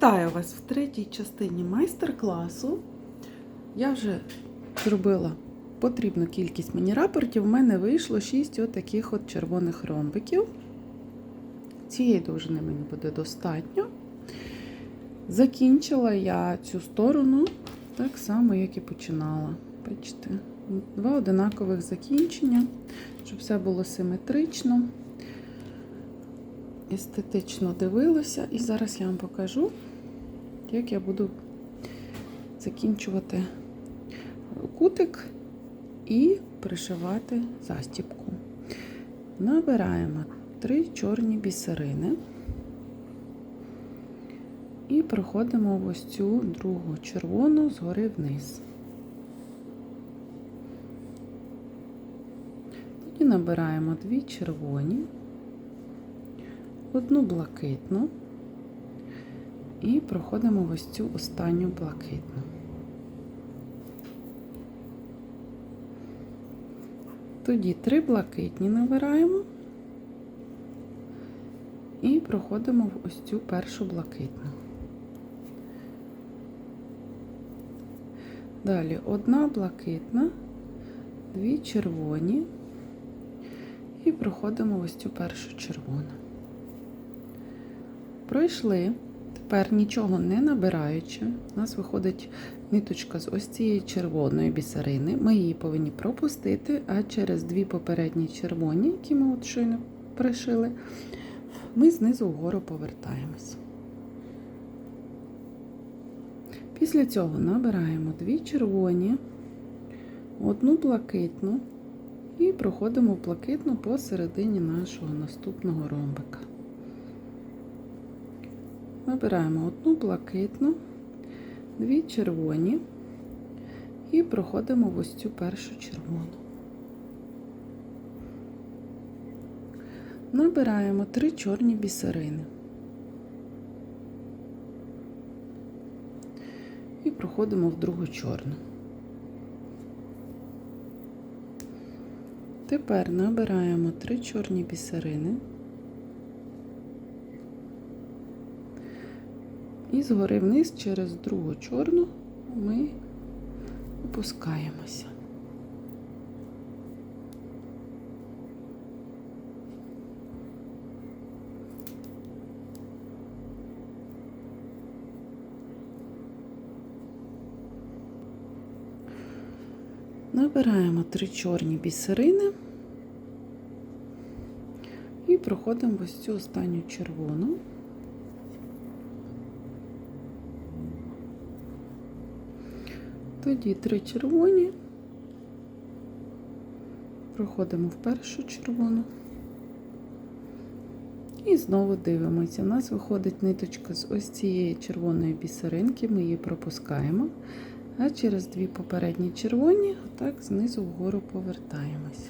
Вітаю вас в третій частині майстер-класу. Я вже зробила потрібну кількість міні-рапортів. У мене вийшло 6 отаких от червоних ромбиків. Цієї довжини мені буде достатньо. Закінчила я цю сторону так само, як і починала. Бачите, два одинакових закінчення, щоб все було симетрично естетично дивилася. І зараз я вам покажу, як я буду закінчувати кутик і пришивати застібку. Набираємо три чорні бісерини і проходимо ось цю другу червону згори вниз. Тоді набираємо дві червоні одну блакитну і проходимо в ось цю останню блакитну. Тоді три блакитні набираємо і проходимо в ось цю першу блакитну. Далі одна блакитна, дві червоні і проходимо в ось цю першу червону. Пройшли, тепер нічого не набираючи, у нас виходить ниточка з ось цієї червоної бісерини. Ми її повинні пропустити, а через дві попередні червоні, які ми от щойно пришили, ми знизу вгору повертаємось. Після цього набираємо дві червоні, одну блакитну і проходимо блакитну посередині нашого наступного ромбика. Набираємо одну блакитну, дві червоні і проходимо в ось цю першу червону. Набираємо три чорні бісерини. І проходимо в другу чорну. Тепер набираємо три чорні бісерини. І згори вниз через другу чорну ми опускаємося. Набираємо три чорні бісерини і проходимо ось цю останню червону. Тоді три червоні, проходимо в першу червону і знову дивимося. У нас виходить ниточка з ось цієї червоної бісеринки, ми її пропускаємо, а через дві попередні червоні, отак знизу вгору повертаємось.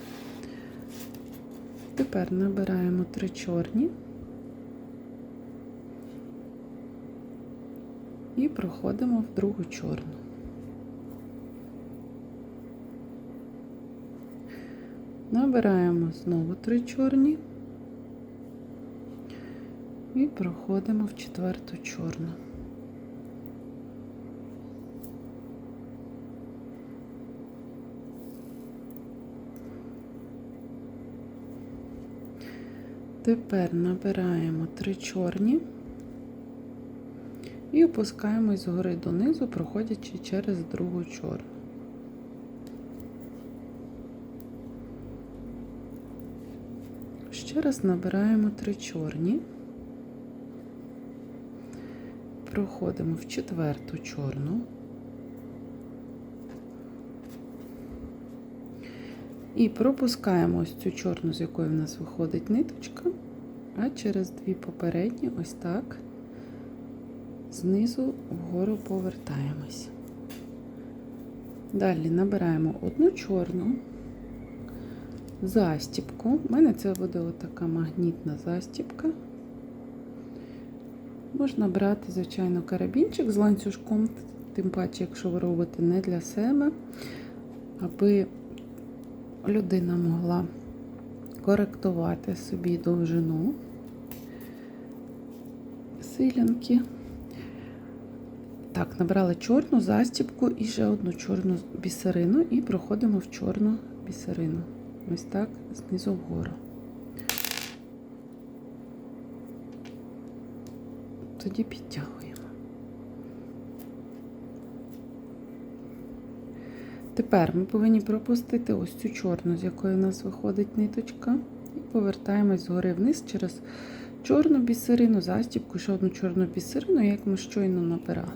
Тепер набираємо три чорні і проходимо в другу чорну. Набираємо знову три чорні і проходимо в четверту чорну. Тепер набираємо три чорні і опускаємось згори донизу, проходячи через другу чорну. Ще раз набираємо три чорні, проходимо в четверту чорну. І пропускаємо ось цю чорну, з якої в нас виходить ниточка, а через дві попередні ось так знизу вгору повертаємось. Далі набираємо одну чорну застіпку. У мене це буде така магнітна застіпка. Можна брати, звичайно, карабінчик з ланцюжком, тим паче, якщо ви робите не для себе, аби людина могла коректувати собі довжину силянки. Так, набрали чорну застібку і ще одну чорну бісерину, і проходимо в чорну бісерину. Ось так, знизу вгору. Тоді підтягуємо. Тепер ми повинні пропустити ось цю чорну, з якої у нас виходить ниточка, і повертаємось згори вниз через чорну бісерину, застібку, ще одну чорну бісерину, як ми щойно набирали.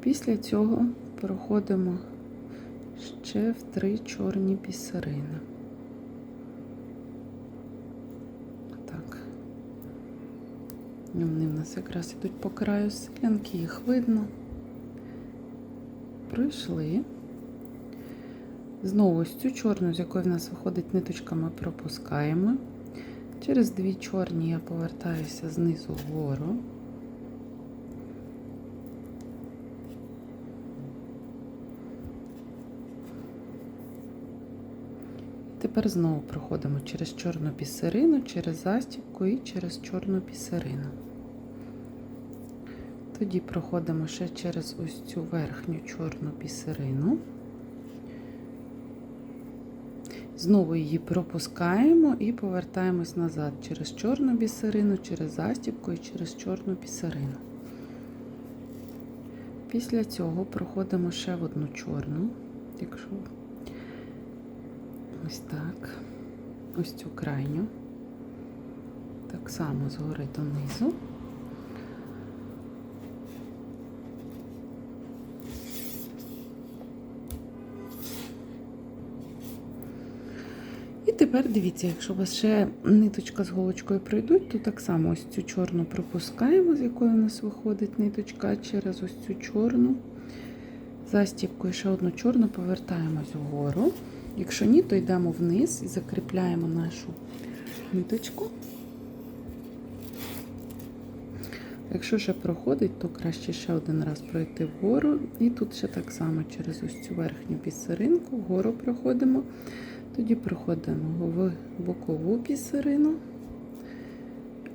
Після цього проходимо ще в три чорні бісерини. Так. Вони в нас якраз ідуть по краю силянки, їх видно. Пройшли. Знову цю чорну, з якої в нас виходить ниточка, ми пропускаємо. Через дві чорні я повертаюся знизу вгору. Тепер знову проходимо через чорну пісерину, через застібку і через чорну пісерину. Тоді проходимо ще через ось цю верхню чорну пісерину. Знову її пропускаємо і повертаємось назад через чорну бісерину, через застібку і через чорну бісерину. Після цього проходимо ще в одну чорну, якщо ось так, ось цю крайню, так само згори донизу. І тепер дивіться, якщо у вас ще ниточка з голочкою пройдуть, то так само ось цю чорну пропускаємо, з якої у нас виходить ниточка, через ось цю чорну застібку і ще одну чорну повертаємось вгору. Якщо ні, то йдемо вниз і закріпляємо нашу ниточку. Якщо ще проходить, то краще ще один раз пройти вгору. І тут ще так само через ось цю верхню пісеринку вгору проходимо. Тоді проходимо в бокову пісерину.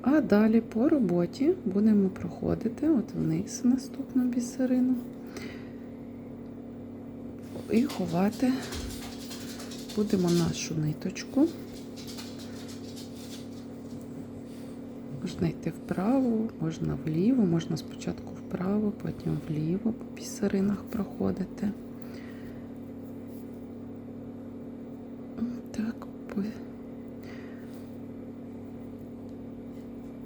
А далі по роботі будемо проходити от вниз наступну бісерину і ховати будемо нашу ниточку. Можна йти вправо, можна вліво, можна спочатку вправо, потім вліво по пісеринах проходити. Так.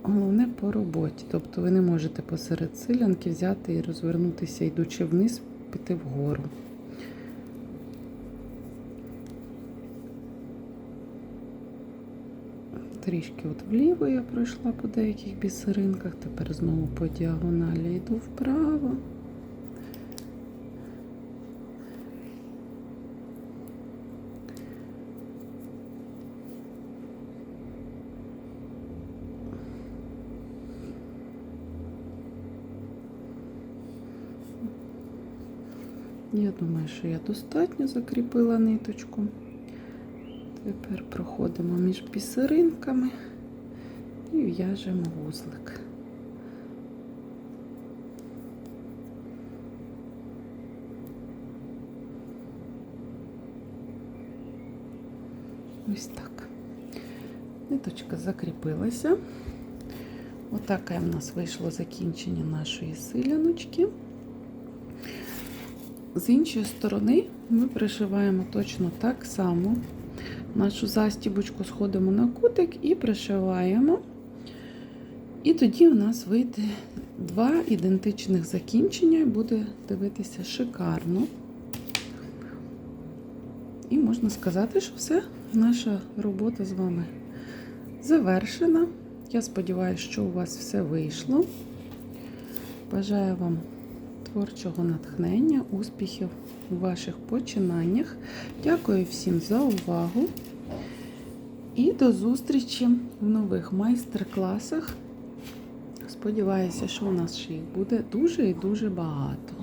Головне по роботі. Тобто ви не можете посеред силянки взяти і розвернутися, йдучи вниз, піти вгору. Трішки от вліво я пройшла по деяких бісеринках, тепер знову по діагоналі йду вправо. Я думаю, що я достатньо закріпила ниточку. Тепер проходимо між пісеринками і в'яжемо вузлик. Ось так. Ниточка закріпилася. Отаке в нас вийшло закінчення нашої силяночки. З іншої сторони ми пришиваємо точно так само. Нашу застібочку сходимо на кутик і пришиваємо. І тоді у нас вийде два ідентичних закінчення і буде дивитися шикарно. І можна сказати, що все, наша робота з вами завершена. Я сподіваюся, що у вас все вийшло. Бажаю вам творчого натхнення, успіхів у ваших починаннях. Дякую всім за увагу. І до зустрічі в нових майстер-класах. Сподіваюся, що у нас ще їх буде дуже і дуже багато.